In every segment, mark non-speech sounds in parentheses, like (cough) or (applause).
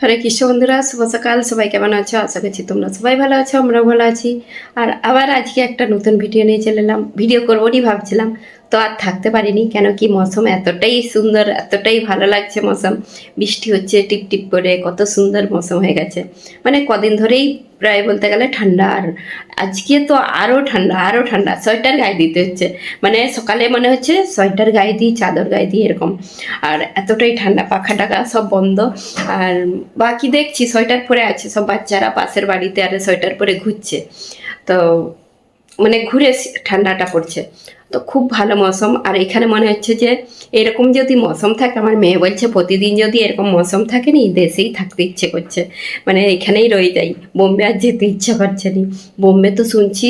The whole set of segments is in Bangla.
হরে কৃষ্ণ বন্ধুরা, শুভ সকাল। সবাই কেমন আছো? আশা করছি তোমরা সবাই ভালো আছো, আমরাও ভালো আছি। আর আবার আজকে একটা নতুন ভিডিও নিয়ে চলে এলাম। ভিডিও করবোনি ভাবছিলাম। তো আর থাকতে পারিনি, কেন কি মৌসুম এতটাই সুন্দর, এতটাই ভালো লাগছে মৌসুম। বৃষ্টি হচ্ছে, টিপ টিপ করে, কত সুন্দর মৌসুম হয়ে গেছে। মানে কদিন ধরেই প্রায় বলতে গেলে ঠান্ডা, আর আজকে তো আরও ঠান্ডা আরও ঠান্ডা। সোয়েটার গায়ে দিতে হচ্ছে। মানে সকালে মনে হচ্ছে সোয়েটার গায়ে দিই, চাদর গায়ে দিই, এরকম। আর এতটাই ঠান্ডা, পাখা টাকা সব বন্ধ। আর বাকি দেখছি সোয়েটার পরে আছে, সব বাচ্চারা পাশের বাড়িতে আর সোয়েটার পরে ঘুরছে। তো মানে ঘুরে ঠান্ডাটা পড়ছে। তো খুব ভালো মৌসুম। আর এখানে মনে হচ্ছে যে এরকম যদি মৌসুম থাকে, আমার মেয়ে বলছে প্রতিদিন যদি এরকম মৌসুম থাকে নি, দেশেই থাকতে ইচ্ছে করছে। মানে এখানেই রয়ে যাই। বোম্বে আর যেতে ইচ্ছে করছে নি। বোম্বে তো শুনছি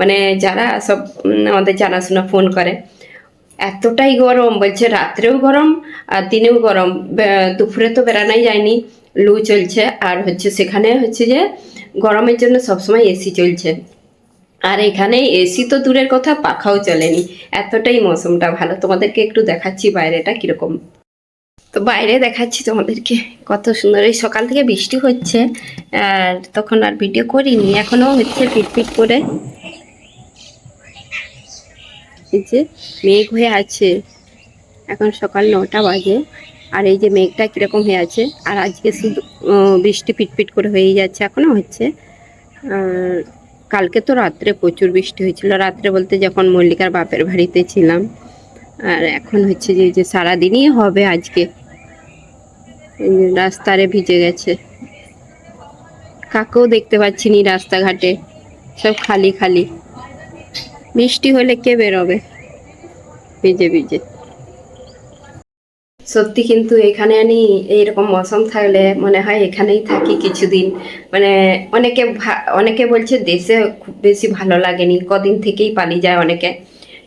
মানে যারা সব আমাদের জানাশোনা ফোন করে, এতটাই গরম, বলছে রাত্রেও গরম আর দিনেও গরম। দুপুরে তো বেড়ানোই যায়নি, লু চলছে। আর হচ্ছে সেখানে হচ্ছে যে গরমের জন্য সবসময় এসি চলছে। আর এখানে এসি তো দূরের কথা, পাখাও চলেনি। এতটাই মৌসুমটা। ভালো, তোমাদেরকে একটু দেখাচ্ছি বাইরেটা কীরকম। তো বাইরে দেখাচ্ছি তোমাদেরকে। কত সুন্দর। এই সকাল থেকে বৃষ্টি হচ্ছে, আর তখন আর ভিডিও করিনি। এখনও হচ্ছে পিটপিট করে। এই যে মেঘ হয়ে আছে। এখন সকাল নটা বাজে। আর এই যে মেঘটা কীরকম হয়ে আছে। আর আজকে শুধু বৃষ্টি পিটপিট করে হয়েই যাচ্ছে, এখনও হচ্ছে। আর কালকে তো রাত্রে প্রচুর বৃষ্টি হয়েছিল। রাত্রে বলতে যখন মল্লিকার বাপের বাড়িতে ছিলাম, আর এখন হচ্ছে যে যে সারাদিনই হবে আজকে। রাস্তারে ভিজে গেছে। কাকেও দেখতে পাচ্ছি নি রাস্তাঘাটে, সব খালি খালি। বৃষ্টি হলে কে বেরোবে? ভিজে ভিজে। সত্যি কিন্তু এখানে আনি এইরকম মৌসুম থাকলে মনে হয় এখানেই থাকি কিছুদিন। মানে অনেকে অনেকে বলছে দেশে খুব বেশি ভালো লাগেনি কদিন থেকেই পালিয়ে যায় অনেকে।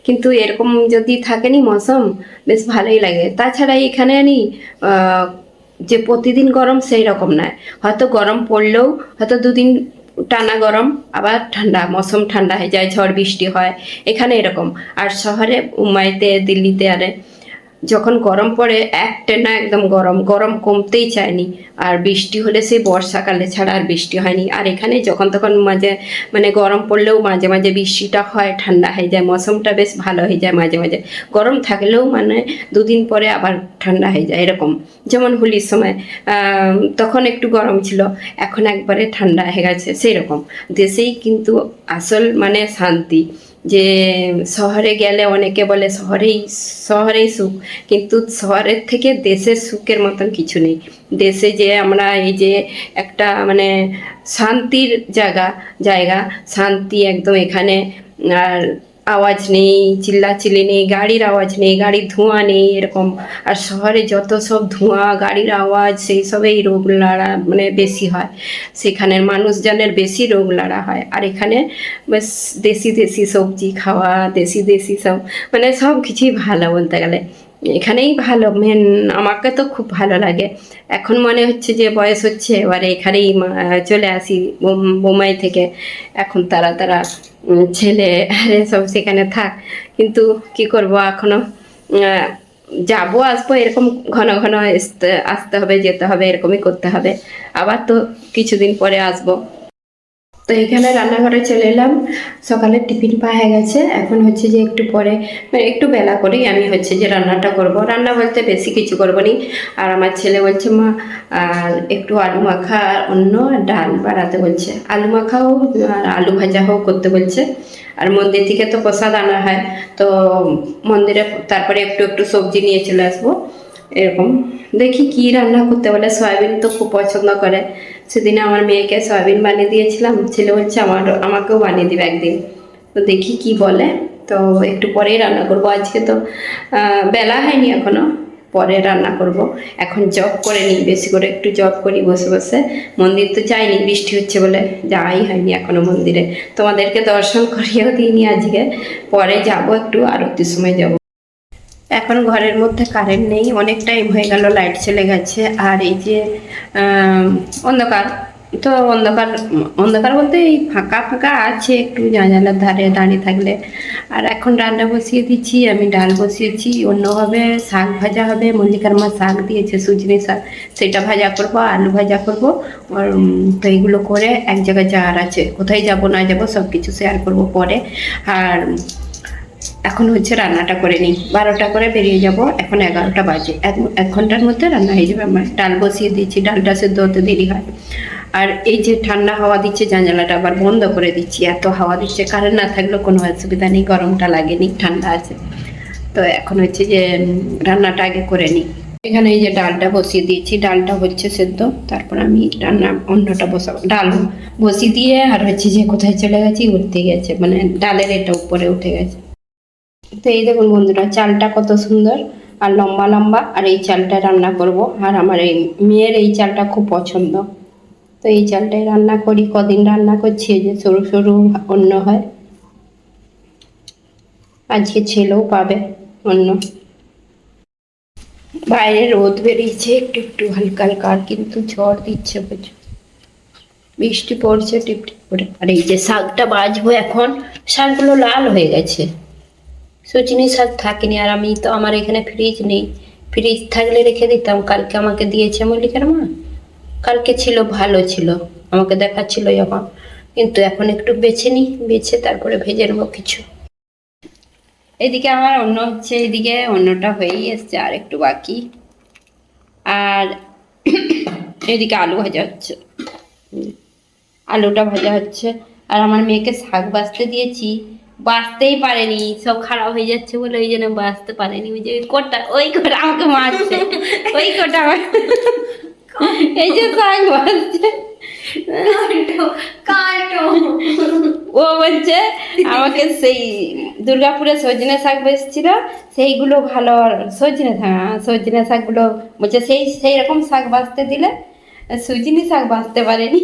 কিন্তু এরকম যদি থাকেনি মৌসুম বেশ ভালোই লাগে। তাছাড়া এখানে আহ, যে প্রতিদিন গরম সেই রকম নয় হয়তো গরম পড়লেও হয়তো দুদিন টানা গরম আবার ঠান্ডা মৌসুম ঠান্ডা হয়ে যায় ঝড় বৃষ্টি হয়। এখানে এরকম। আর শহরে মুম্বাইতে দিল্লিতে আরে যখন গরম পড়ে, এক টেনা একদম গরম গরম কমতেই চায়নি। আর বৃষ্টি হলে সেই বর্ষাকালে ছাড়া আর বৃষ্টি হয়নি। আর এখানে যখন তখন মাঝে মানে গরম পড়লেও মাঝে মাঝে বৃষ্টিটা হয়, ঠান্ডা হয়ে যায়, মৌসুমটা বেশ ভালো হয়ে যায় মাঝে মাঝে। গরম থাকলেও মানে দুদিন পরে আবার ঠান্ডা হয়ে যায় এরকম। যেমন হোলির সময় তখন একটু গরম ছিল, এখন একবারে ঠান্ডা হয়ে গেছে সেই রকম দেশেই কিন্তু আসল মানে শান্তি। যে শহরে গেলে অনেকে বলে শহরেই শহরেই সুখ, কিন্তু শহরের থেকে দেশের সুখের মতন কিছু নেই। দেশে যে আমরা এই যে একটা মানে শান্তির জায়গা জায়গা, শান্তি একদম এখানে, আর আওয়াজ নেই, চিল্লাচিল্লি নেই, গাড়ির আওয়াজ নেই, গাড়ির ধোঁয়া নেই এরকম। আর শহরে যত সব ধোঁয়া, গাড়ির আওয়াজ, সেই সবেই রোগ লাড়া মানে বেশি হয়। সেখানের মানুষজনের বেশি রোগ লাড়া হয়। আর এখানে বেশ দেশি দেশি সবজি খাওয়া, দেশি দেশি সব মানে সব কিছুই ভালো বলতে গেলে। এখানেই ভালো মেন আমাকে তো খুব ভালো লাগে। এখন মনে হচ্ছে যে বয়স হচ্ছে এবারে এখানেই চলে আসি বোম- বোম্বাই থেকে। এখন তারা তারা ছেলে আরে সব সেখানে থাক। কিন্তু কি করব এখনও? আহ, যাব আসব এরকম ঘন ঘন আসতে হবে যেতে হবে এরকমই করতে হবে। আবার তো কিছুদিন পরে আসব। তো এখানে রান্নাঘরে চলে এলাম। সকালে টিফিন পাওয়া গেছে। এখন হচ্ছে যে একটু পরে মানে একটু বেলা করেই আমি হচ্ছে যে রান্নাটা করব। রান্না বলতে বেশি কিছু করব নি। আর আমার ছেলে বলছে, মা একটু আলু মাখা আর অন্য ডাল বাড়াতে বলছে। আলু মাখাও আর আলু ভাজা হোক করতে বলছে। আর মন্দির থেকে তো প্রসাদ আনা হয়। তো মন্দিরে তারপরে একটু একটু সবজি নিয়ে চলে আসব। এরকম। দেখি কি রান্না করতে বলে। সয়াবিন তো খুব পছন্দ করে। সেদিনে আমার মেয়েকে সয়াবিন বানিয়ে দিয়েছিলাম, ছেলে বলছে আমার, আমাকেও বানিয়ে দিবে একদিন। তো দেখি কি বলে। তো একটু পরেই রান্না করব আজকে তো। বেলা হয়নি এখনও, পরে রান্না করব। এখন জব করে নিই, বেশি করে একটু জব করি বসে বসে। মন্দির তো যাইনি, বৃষ্টি হচ্ছে বলে যাওয়াই হয়নি এখনও মন্দিরে। তোমাদেরকে দর্শন করিয়েও দিইনি আজকে। পরে যাব একটু আরতির সময় যাব। এখন ঘরের মধ্যে কারেন্ট নেই অনেক টাইম হয়ে গেল লাইট চলে গেছে। আর এই যে অন্ধকার, তো অন্ধকার অন্ধকার বলতে এই ফাঁকা ফাঁকা আছে, একটু জানালার ধারে দাঁড়িয়ে থাকলে। আর এখন রান্না বসিয়ে দিচ্ছি, আমি ডাল বসিয়েছি অন্যভাবে শাক ভাজা হবে, মল্লিকার মা শাক দিয়েছে, সুজনি শাক, সেটা ভাজা করব, আলু ভাজা করব, আর তো এইগুলো করে এক জায়গায় যাওয়ার আছে, কোথায় যাব, না যাব সব কিছু শেয়ার করব পরে। আর এখন হচ্ছে রান্নাটা করে নিই। বারোটা করে বেরিয়ে যাব, এখন এগারোটা বাজে। এক ঘণ্টার মধ্যে রান্না হয়ে যাবে আমার। ডাল বসিয়ে দিচ্ছি ডালটা সেদ্ধ হতে দেরি হয়। আর এই যে ঠান্ডা হাওয়া দিচ্ছে জানালাটা, আবার বন্ধ করে দিচ্ছি। এত হাওয়া দিচ্ছে, কারেন্ট না থাকলেও কোনো অসুবিধা নেই, গরমটা লাগেনি, ঠান্ডা আছে। তো এখন হচ্ছে যে রান্নাটা আগে করে নিই। এখানে এই যে ডালটা বসিয়ে দিয়েছি, ডালটা হচ্ছে সেদ্ধ। তারপর আমি রান্না অন্যটা বসাবো। ডাল বসিয়ে দিয়ে আর হচ্ছে যে কোথায় চলে গেছি, উঠতে গেছে। মানে ডালের এটা উপরে উঠে গেছে। তো এই দেখুন বন্ধুরা, চালটা কত সুন্দর আর লম্বা লম্বা, আর এই চালটা রান্না করব। আর আমার এই মেয়ের এই চালটা খুব পছন্দ। তো এই চালটাই রান্না করি, কদিন রান্না করছি যে সরু সরু অন্য হয়। আজকে ছেলেও পাবে অন্য বাইরে রোদ বেরিয়েছে, একটু একটু হালকা হালকা কিন্তু ঝড় দিচ্ছে প্রচুর। বৃষ্টি পড়ছে টিপ টিপ করে। আর এই যে শাকটা বাজবো এখন, শাকগুলো লাল হয়ে গেছে। সচিনি শাক থাকেনি, আর আমি তো আমার এখানে ফ্রিজ নেই। ফ্রিজ থাকলে রেখে দিতাম, কালকে আমাকে দিয়েছে মল্লিকার মা। কালকে ছিল, ভালো ছিল, আমাকে দেখাচ্ছিল যখন। কিন্তু এখন একটু বেছে নিই বেছে তারপরে ভেজে নেব কিছু। এদিকে আমার অন্য হচ্ছে, এদিকে অন্যটা হয়েই এসছে, আর একটু বাকি। আর এদিকে আলু ভাজা হচ্ছে। আলুটা ভাজা হচ্ছে। আর আমার মেয়েকে শাক বাছতে দিয়েছি। বাঁচতেই পারেনি সব খারাপ হয়ে যাচ্ছে বলে ওই জন্য বাঁচতে পারেনি। ওই যে ওই কোটা ওই কোটা আমাকে মারছে। ওই কোটা আমার- এই যে শাক বাঁচছে ও বলছে আমাকে সেই দুর্গাপুরে সজনে শাক বেচছিল সেইগুলো ভালো সজনে শাক সজনে শাকগুলো বলছে সেই সেই রকম শাক বাঁচতে দিলে সুজিনি শাক বাঁচতে পারেনি।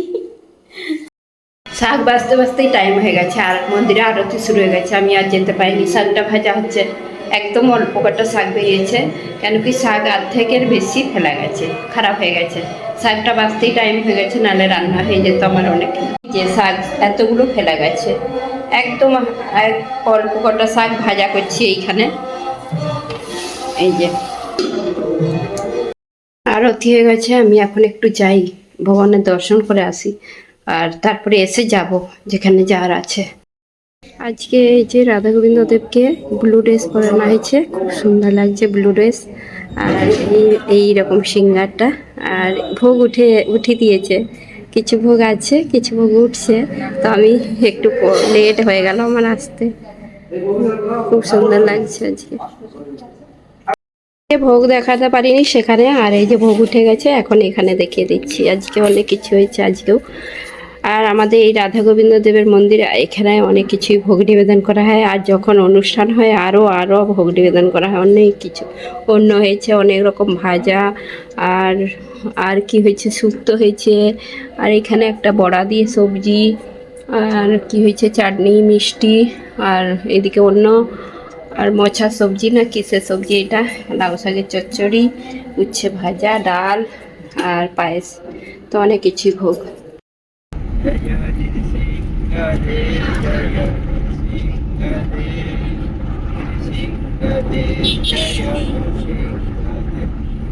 শাক বাঁচতে বাঁচতেই টাইম হয়ে গেছে, আর মন্দিরে আরতি শুরু হয়ে গেছে, আমি আর যেতে পারিনি। শাকটা ভাজা হচ্ছে, একদম অল্প কটা শাক বেরিয়েছে, কেন কি শাক অর্ধেকের বেশি ফেলা গেছে, খারাপ হয়ে গেছে। শাকটা বাঁচতেই টাইম হয়ে গেছে, নাহলে রান্না হয়ে যেত আমার অনেক। যে শাক এতগুলো ফেলা গেছে, একদম অল্প কটা শাক ভাজা করছি এইখানে। এই যে। আরতি হয়ে গেছে, আমি এখন একটু যাই, ভগবানের দর্শন করে আসি। আর তারপরে এসে যাব, যেখানে যাওয়ার আছে। আজকে এই যে রাধা গোবিন্দ দেবকে ব্লু ড্রেস পরানো হয়েছে, খুব সুন্দর লাগছে ব্লু ড্রেস আর এই এইরকম সিঙ্গারটা। আর ভোগ উঠে উঠে দিয়েছে। কিছু ভোগ আছে, কিছু ভোগ উঠছে। তো আমি একটু লেট হয়ে গেল আমার আসতে। খুব সুন্দর লাগছে আজকে ভোগ দেখাতে পারিনি সেখানে, আর এই যে ভোগ উঠে গেছে, এখন এখানে দেখিয়ে দিচ্ছি। আজকে অনেক কিছু হয়েছে, আজকেও আর আমাদের এই রাধা গোবিন্দ দেবের মন্দিরে এখানে অনেক কিছুই ভোগ নিবেদন করা হয়। আর যখন অনুষ্ঠান হয় আরও আরও ভোগ নিবেদন করা হয়। অনেক কিছু। অন্য হয়েছে, অনেক রকম ভাজা, আর আর কি হয়েছে? শুক্তো হয়েছে, আর এখানে একটা বড়া দিয়ে সবজি, আর কি হয়েছে? চাটনি, মিষ্টি, আর এদিকে অন্য আর মোছা সবজি না, কিসের সবজি এটা? লাউ শাকের চচ্চড়ি, উচ্ছে ভাজা, ডাল, আর পায়েস। তো অনেক কিছুই ভোগ।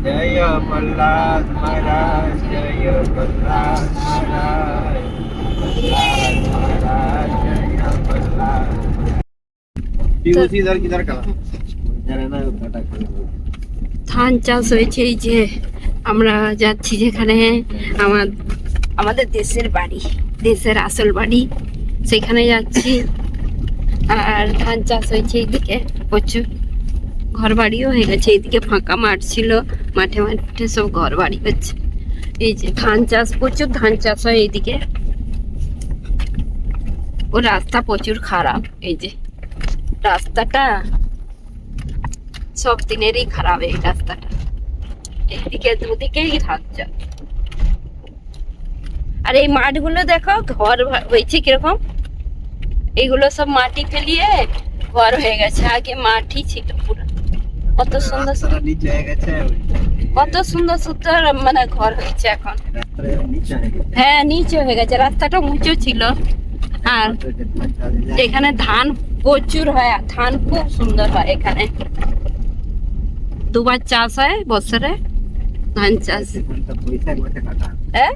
जय मल्लाद महाराज जय मल्लाद महाराज मल्लाद महाराज जय मल्लाद उसी इधर किधर का जरा ना काटा ধান চাষ হয়েছে এই যে আমরা যাচ্ছি যেখানে আমার আমাদের দেশের বাড়ি, দেশের আসল বাড়ি। সেখানে যাচ্ছি। আর ধান চাষ হয়েছে এইদিকে, প্রচুর। ঘর বাড়িও হয়ে গেছে। এইদিকে ফাঁকা মাঠ ছিল। মাঠে মাঠে সব ঘর বাড়ি হচ্ছে। এই যে ধান চাষ, প্রচুর ধান চাষ হয় এইদিকে। ও রাস্তা প্রচুর খারাপ। এই যে রাস্তাটা সব দিনেরই খারাপ এই রাস্তাটা। এইদিকে দুদিকেই ধান চাষ। আর এই মাঠগুলো দেখো ঘর হয়েছে কীরকম এইগুলো সব মাটি ফেলিয়ে ঘর হয়ে গেছে। আগে মাটি ছিল পুরো। কত সুন্দর সুন্দর নিচে গেছে কত সুন্দর সুন্দর মানে ঘর হয়েছে এখন। হয়ে নিচে হয়ে গেছে। রাস্তাটা উঁচু ছিল। আর এখানে ধান প্রচুর হয় আর ধান খুব সুন্দর হয় এখানে। দুবার চাষ হয় বছরে। ধান চাষ। হ্যাঁ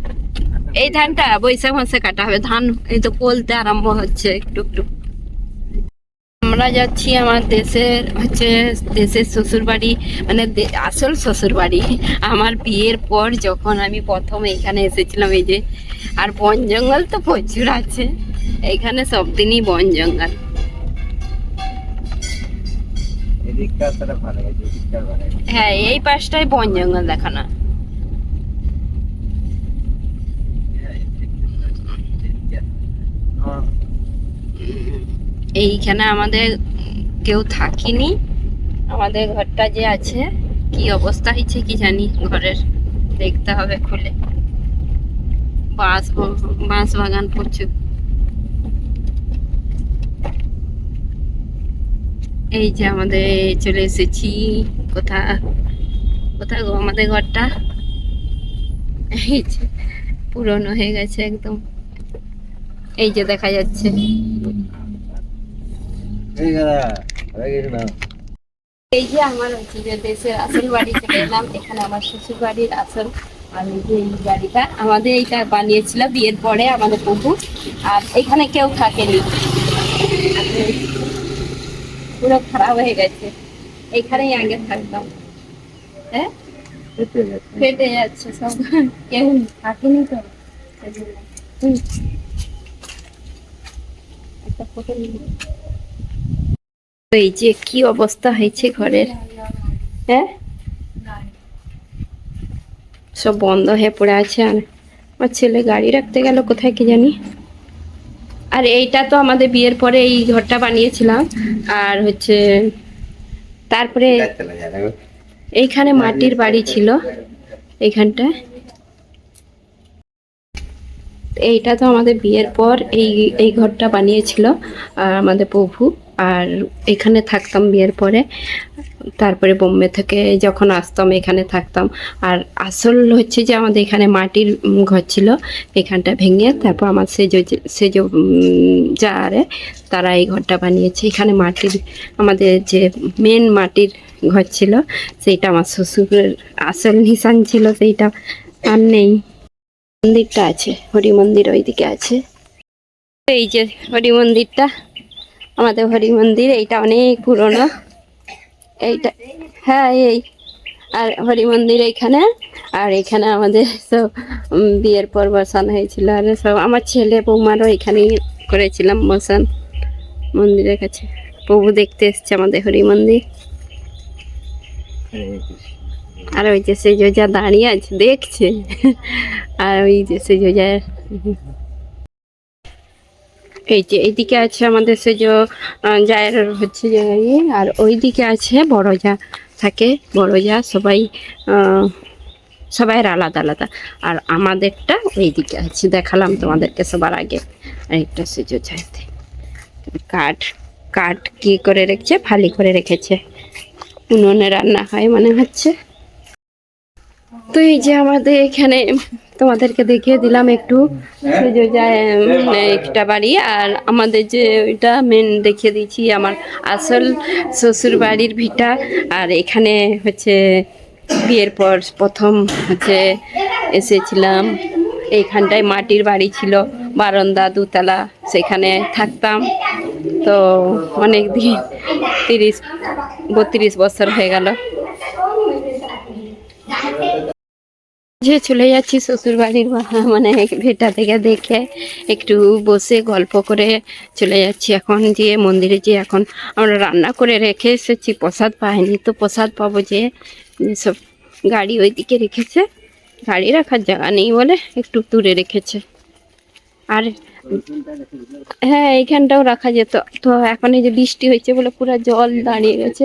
এই ধানটা বৈশাখ মাসে কাটা হবে। ধান এই তো কোলতে আরম্ভ হচ্ছে একটু একটু। আমরা যাচ্ছি আমার দেশের হচ্ছে দেশের শ্বশুর বাড়ি মানে আসল শ্বশুর বাড়ি আমার বিয়ের পর যখন আমি প্রথম এখানে এসেছিলাম, এই যে, আর বন জঙ্গল তো প্রচুর আছে, এখানে সব দিনই বন জঙ্গল। এদিকটা ভালো হ্যাঁ এই পাশটাই বন জঙ্গল এইখানে আমাদের কেউ থাকিনি। আমাদের ঘরটা যে আছে, কি অবস্থা হয়েছে কি জানি, ঘরের দেখতে হবে খুলে। বাঁশ বাঁশ বাগান প্রচুর। এই যে আমাদের চলে এসেছি। কোথা কোথায় গো আমাদের ঘরটা? এই যে পুরনো হয়ে গেছে একদম। এই যে দেখা যাচ্ছে। এই যে আমার হচ্ছে যে দেশের আসল বাড়ি চলে এলাম এখানে আমার শ্বশুর বাড়ির আসল আর যে এই বাড়িটা আমাদের এইটা বানিয়েছিল বিয়ের পরে আমাদের প্রভু আর এখানে কেউ থাকেনি। পুরো খারাপ হয়ে গেছে। এখানেই আগে থাকতাম। হ্যাঁ? ফেটে যাচ্ছে। সব। কেউ থাকেনি। তো এই যে কি অবস্থা হয়েছে ঘরের? হ্যাঁ? সব বন্ধ হয়ে পড়ে আছে আর আমার ছেলে গাড়ি রাখতে গেল কোথায় কি জানি। আর এইটা তো আমাদের বিয়ের পরে এই ঘরটা বানিয়েছিলাম। আর হচ্ছে তারপরে এইখানে মাটির বাড়ি ছিল এইখানটা এইটা তো আমাদের বিয়ের পর এই এই ঘরটা বানিয়েছিল আর আমাদের প্রভু আর এখানে থাকতাম বিয়ের পরে। তারপরে বোম্বে থেকে যখন আসতাম, এখানে থাকতাম। আর আসল হচ্ছে যে আমাদের এখানে মাটির ঘর ছিল, এখানটা ভেঙে তারপর আমার সেজ সেজ যা আরে তারা এই ঘরটা বানিয়েছে। এখানে মাটির, আমাদের যে মেন মাটির ঘর ছিল, সেইটা আমার শ্বশুরের আসল নিশান ছিল, সেইটা আর নেই। মন্দিরটা আছে হরি মন্দির ওইদিকে আছে। এই যে হরি মন্দিরটা আমাদের হরি মন্দির এইটা অনেক পুরনো। এইটা হ্যাঁ এই, আর হরি মন্দির এইখানে আর এখানে আমাদের (laughs) সব বিয়ের পর বসানো হয়েছিল, আর সব আমার ছেলে বৌমারও এখানেই করেছিলাম বসান মন্দিরের কাছে। প্রভু দেখতে এসছে আমাদের হরি মন্দির। আর ওই যে সে যা দাঁড়িয়ে আছে, দেখছে। (laughs) আর ওই যে সে যা এই যে এইদিকে আছে আমাদের সে যে জায়ের হচ্ছে যে ইয়ে, আর ওইদিকে আছে বড় যা থাকে। বড় যা সবাই সবাইয়ের আলাদা আলাদা। আর আমাদেরটা ওইদিকে আছে। দেখালাম তোমাদেরকে সবার আগে। আর একটা সে যে জায়তে। কাঠ কাঠ কি করে রেখেছে? ফালি করে রেখেছে। উনুনে রান্না হয় মনে হচ্ছে। তো এই যে আমাদের এখানে তোমাদেরকে দেখিয়ে দিলাম একটু। যে যায় একটা বাড়ি আর আমাদের যে ওইটা মেন দেখিয়ে দিচ্ছি আমার আসল শ্বশুর বাড়ির ভিটা। আর এখানে হচ্ছে বিয়ের পর প্রথম হচ্ছে এসেছিলাম। এইখানটায় মাটির বাড়ি ছিল বারান্দা দুতলা সেখানে থাকতাম। তো অনেক দিন তিরিশ বত্রিশ বছর হয়ে গেল। যে চলে যাচ্ছি শ্বশুর বাড়ির মানে ভিটা থেকে দেখে একটু বসে গল্প করে চলে যাচ্ছি এখন যে মন্দিরে যে এখন আমরা রান্না করে রেখে এসেছি, প্রসাদ পাইনি তো প্রসাদ পাবো যে, সব গাড়ি ওইদিকে রেখেছে, গাড়ি রাখার জায়গা নেই বলে একটু দূরে রেখেছে। আর হ্যাঁ এইখানটাও রাখা যেত। তো এখন এই যে বৃষ্টি হয়েছে বলে পুরো জল দাঁড়িয়ে গেছে।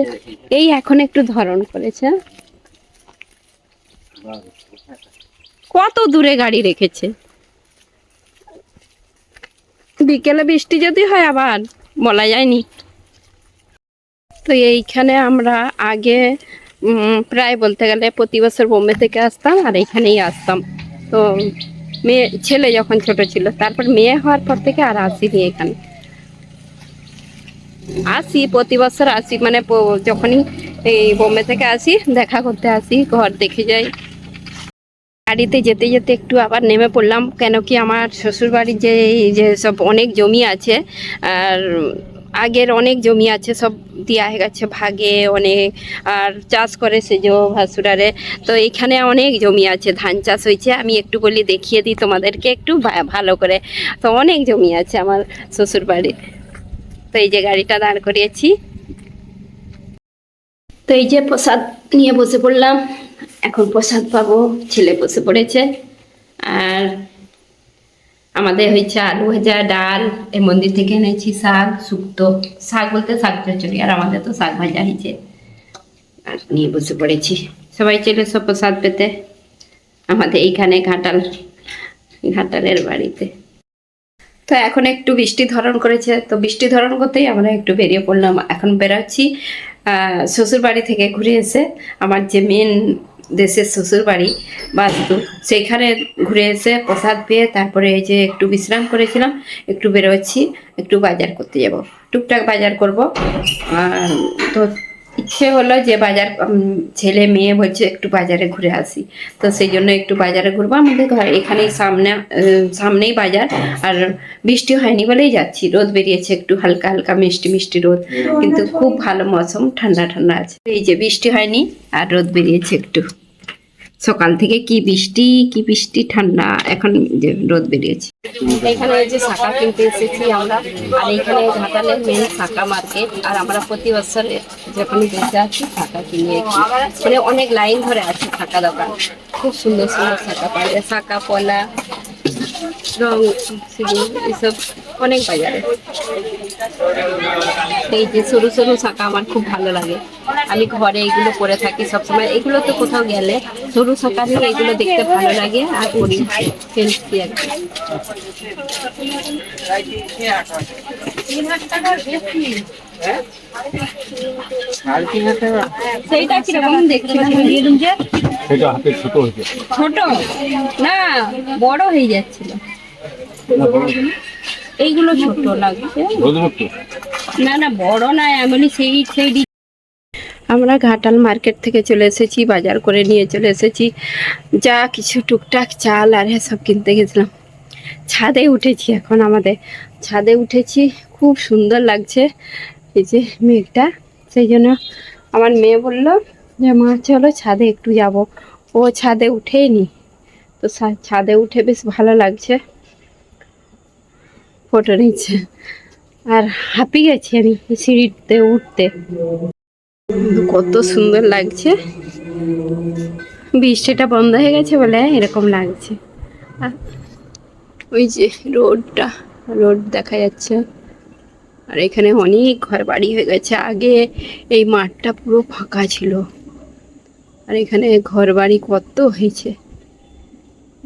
এই এখন একটু ধরন করেছে। কত দূরে গাড়ি রেখেছে? বিকেলে বৃষ্টি যদি হয় আবার, বলা যায়নি। তো এইখানে আমরা আগে প্রায় বলতে গেলে প্রতি বছর বোম্বে থেকে আসতাম আর এখানেই আসতাম। তো মেয়ে, ছেলে যখন ছোট ছিল, তারপর মেয়ে হওয়ার পর থেকে আর আসিনি এখানে। আসি, প্রতি বছর আসি। মানে যখনই এই বোম্বে থেকে আসি, দেখা করতে আসি, ঘর দেখে যাই। গাড়িতে যেতে যেতে একটু আবার নেমে পড়লাম, কেন কি আমার শ্বশুর বাড়ির যে যে সব অনেক জমি আছে, আর আগের অনেক জমি আছে, সব দেওয়া হয়ে গেছে ভাগে অনেক, আর চাষ করে সে যে ভাসুরারে। তো এখানে অনেক জমি আছে, ধান চাষ হয়েছে, আমি একটু বলি দেখিয়ে দিই তোমাদেরকে একটু ভালো করে। তো অনেক জমি আছে আমার শ্বশুর বাড়ির তো এই যে গাড়িটা দাঁড় করিয়েছি। তো এই যে প্রসাদ নিয়ে বসে পড়লাম। এখন প্রসাদ পাবো ছেলে বসে পড়েছে। আর আমাদের হয়েছে আলু ভাজা, ডাল, এই মন্দির থেকে এনেছি শাক, শুক্তো। শাক বলতে শাক চচ্চড়ি, আর আমাদের তো শাক ভাজা হয়েছে। আর নিয়ে বসে পড়েছি। সবাই চলে সব প্রসাদ পেতে। আমাদের এইখানে ঘাটাল, ঘাটালের বাড়িতে। তো এখন একটু বৃষ্টি ধরন করেছে। তো বৃষ্টি ধরন করতেই আমরা একটু বেরিয়ে পড়লাম। এখন বেরোচ্ছি শ্বশুর বাড়ি থেকে ঘুরে এসে আমার যে মেন দেশের শ্বশুর বাড়ি বাস্তু সেইখানে ঘুরে এসে প্রসাদ পেয়ে তারপরে এই যে একটু বিশ্রাম করেছিলাম, একটু বেরোচ্ছি, একটু বাজার করতে যাব। টুকটাক বাজার করব। আর তো ইচ্ছে হলো যে বাজার ছেলে মেয়ে বলছে একটু বাজারে ঘুরে আসি। তো সেই জন্য একটু বাজারে ঘুরবো। আমাদের ঘর এখানেই সামনে সামনেই বাজার। আর বৃষ্টি হয়নি বলেই যাচ্ছি। রোদ বেরিয়েছে একটু হালকা হালকা মিষ্টি মিষ্টি রোদ। কিন্তু খুব ভালো মৌসুম ঠান্ডা ঠান্ডা আছে। এই যে বৃষ্টি হয়নি আর রোদ বেরিয়েছে একটু। সকাল থেকে কি বৃষ্টি কি বৃষ্টি, ঠান্ডা, এখন যে রোদ বেরিয়েছে। এখানে যে শাখা কিনতে এসেছি আমরা, আর এখানে ঘাটালের মেন শাখা মার্কেট আর আমরা প্রতি বছর যখন বেঁচে আছি শাখা কিনে মানে অনেক লাইন ধরে আছে শাখা দোকান। খুব সুন্দর সুন্দর শাখা পাওয়া যায়, শাখা পলা রং সিঁড়ি এসব অনেক বাজারে। এই যে সরু সরু শাখা আমার খুব ভালো লাগে। আমি ঘরে এগুলো পরে থাকি সবসময়। এগুলো তো কোথাও গেলে সরু শাখা নিয়ে এগুলো দেখতে ভালো লাগে আর পরি ফেলছি আর কি। টাকা সেইটা কীরকম দেখছিলাম যে সেটা হাতে ছোট হয়েছে ছোট? না বড় হয়ে যাচ্ছিল। এইগুলো ছোট লাগছে না না বড় না এমনই সেই সেই আমরা ঘাটাল মার্কেট থেকে চলে এসেছি বাজার করে নিয়ে চলে এসেছি। যা কিছু টুকটাক চাল আর সব কিনতে গেছিলাম। ছাদে উঠেছি এখন আমাদের। ছাদে উঠেছি খুব সুন্দর লাগছে। এই যে মেঘটা সেই জন্য আমার মেয়ে বলল যে মা, চলো ছাদে একটু যাব। ও ছাদে উঠেই নি তো ছাদে উঠে বেশ ভালো লাগছে। ফটো নিচ্ছে। আর হাঁপিয়ে গেছি আমি সিঁড়িতে উঠতে। কত সুন্দর লাগছে। বৃষ্টিটা বন্ধ হয়ে গেছে বলে এরকম লাগছে। ওই যে রোডটা, রোড দেখা যাচ্ছে। আর এখানে অনেক ঘর বাড়ি হয়ে গেছে। আগে এই মাঠটা পুরো ফাঁকা ছিল। আর এখানে ঘর বাড়ি কত হয়েছে?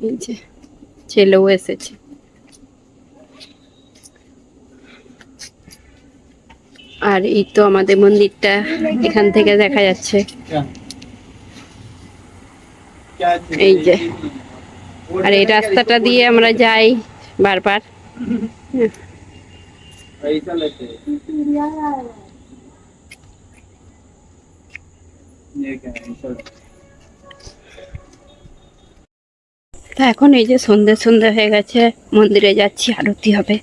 এই যে ছেলেও এসেছে। আর এই তো আমাদের মন্দিরটা এখান থেকে দেখা যাচ্ছে। এই যে। আর এই রাস্তাটা দিয়ে আমরা যাই বারবার। (laughs) তো এখন এই যে সন্ধে সন্ধে হয়ে গেছে, মন্দিরে যাচ্ছি, আরতি হবে।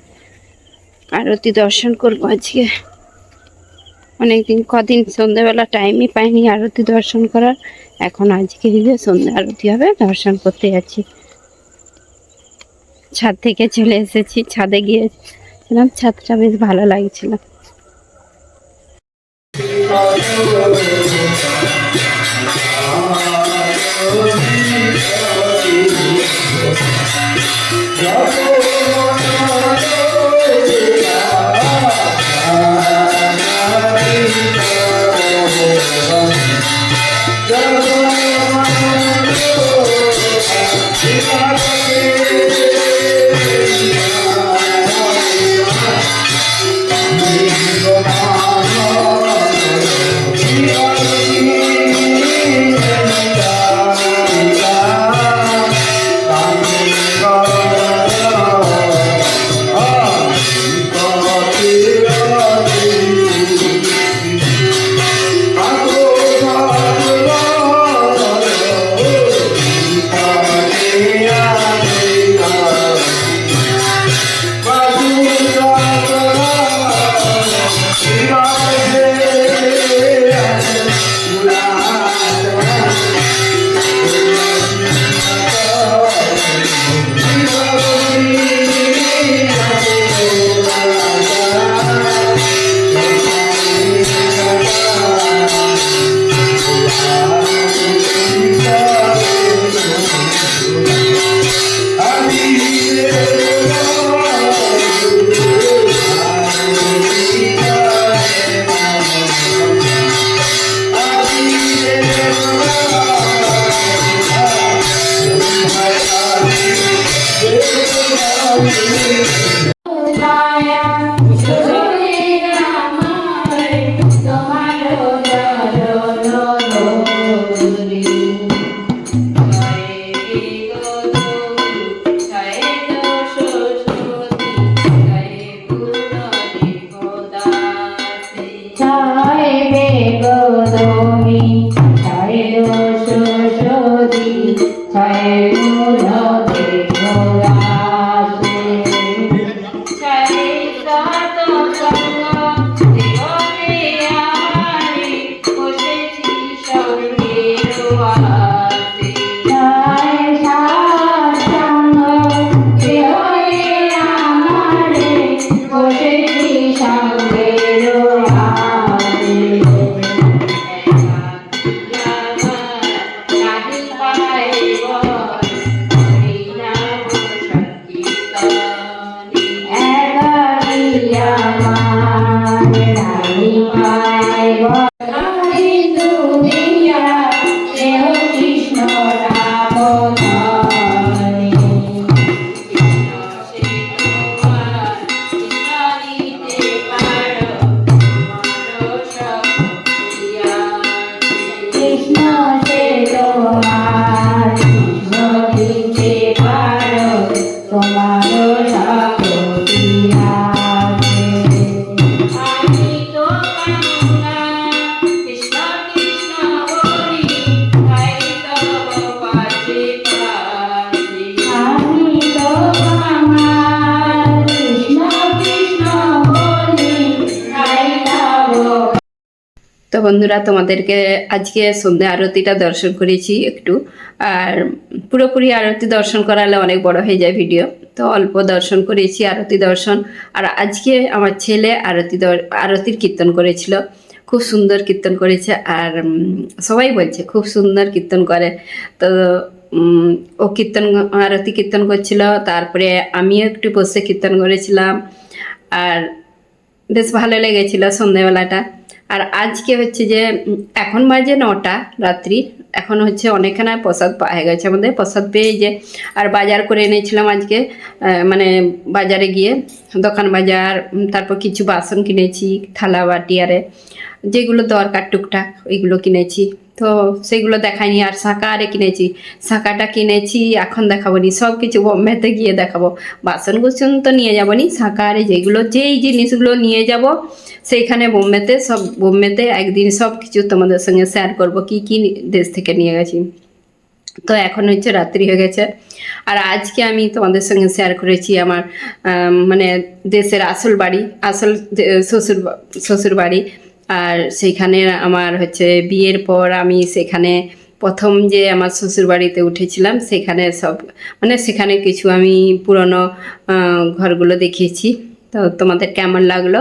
আরতি দর্শন করব আজকে। অনেকদিন কদিন সন্ধেবেলা টাইমই পাইনি আরতি দর্শন করার। এখন আজকে যে সন্ধে আরতি হবে, দর্শন করতে যাচ্ছি। ছাদ থেকে চলে এসেছি, ছাদে গিয়ে গিয়েছিলাম ছাদটা বেশ ভালো লাগছিল। for you. Ah. Bye. তোমার বন্ধুরা, তোমাদেরকে আজকে সন্ধ্যা আরতিটা দর্শন করেছি একটু। আর পুরোপুরি আরতি দর্শন করালে অনেক বড় হয়ে যায় ভিডিও। তো অল্প দর্শন করেছি, আরতি দর্শন। আর আজকে আমার ছেলে আরতি আরতির কীর্তন করেছিল। খুব সুন্দর কীর্তন করেছে আর সবাই বলছে খুব সুন্দর কীর্তন করে। তো ও কীর্তন, আরতি কীর্তন করছিল, তারপরে আমিও একটু বসে কীর্তন করেছিলাম। আর বেশ ভালো লেগেছিল সন্ধেবেলাটা আর আজকে হচ্ছে যে এখন বাজে নটা রাত্রি, এখন হচ্ছে অনেকখানা প্রসাদ পাওয়া গেছে আমাদের। প্রসাদ পেয়ে যে, আর বাজার করে এনেছিলাম আজকে মানে বাজারে গিয়ে, দোকান বাজার তারপর কিছু বাসন কিনেছি, থালা বাটি আরে, যেগুলো দরকার টুকটাক, ওইগুলো কিনেছি। তো সেগুলো দেখাইনি। আর শাঁকা আরে কিনেছি শাঁকাটা কিনেছি, এখন দেখাবো নি সব কিছু বোম্বেতে গিয়ে দেখাবো। বাসন কুসন তো নিয়ে যাব নি আরে যেগুলো যেই জিনিসগুলো নিয়ে যাব, সেইখানে বোম্বেতে সব, বোম্বেতে একদিন সব কিছু তোমাদের সঙ্গে শেয়ার করব, কি কি দেশ থেকে নিয়ে গেছি। তো এখন হচ্ছে রাত্রি হয়ে গেছে। আর আজকে আমি তোমাদের সঙ্গে শেয়ার করেছি আমার মানে দেশের আসল বাড়ি, আসল শ্বশুর শ্বশুর বাড়ি আর সেইখানে আমার হচ্ছে বিয়ের পর আমি সেখানে প্রথম যে আমার শ্বশুর বাড়িতে উঠেছিলাম, সেখানে সব মানে সেখানে কিছু আমি পুরনো ঘরগুলো দেখিয়েছি। তো তোমাদের কেমন লাগল?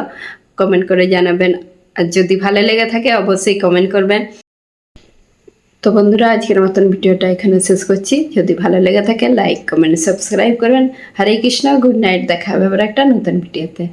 কমেন্ট করে জানাবেন। আর যদি ভালো লেগে থাকে, অবশ্যই কমেন্ট করবেন। তো বন্ধুরা, আজকের মতন ভিডিওটা এখানে শেষ করছি। যদি ভালো লেগে থাকে লাইক কমেন্ট সাবস্ক্রাইব করবেন। হরে কৃষ্ণ গুড নাইট দেখা হবে একটা নতুন ভিডিওতে।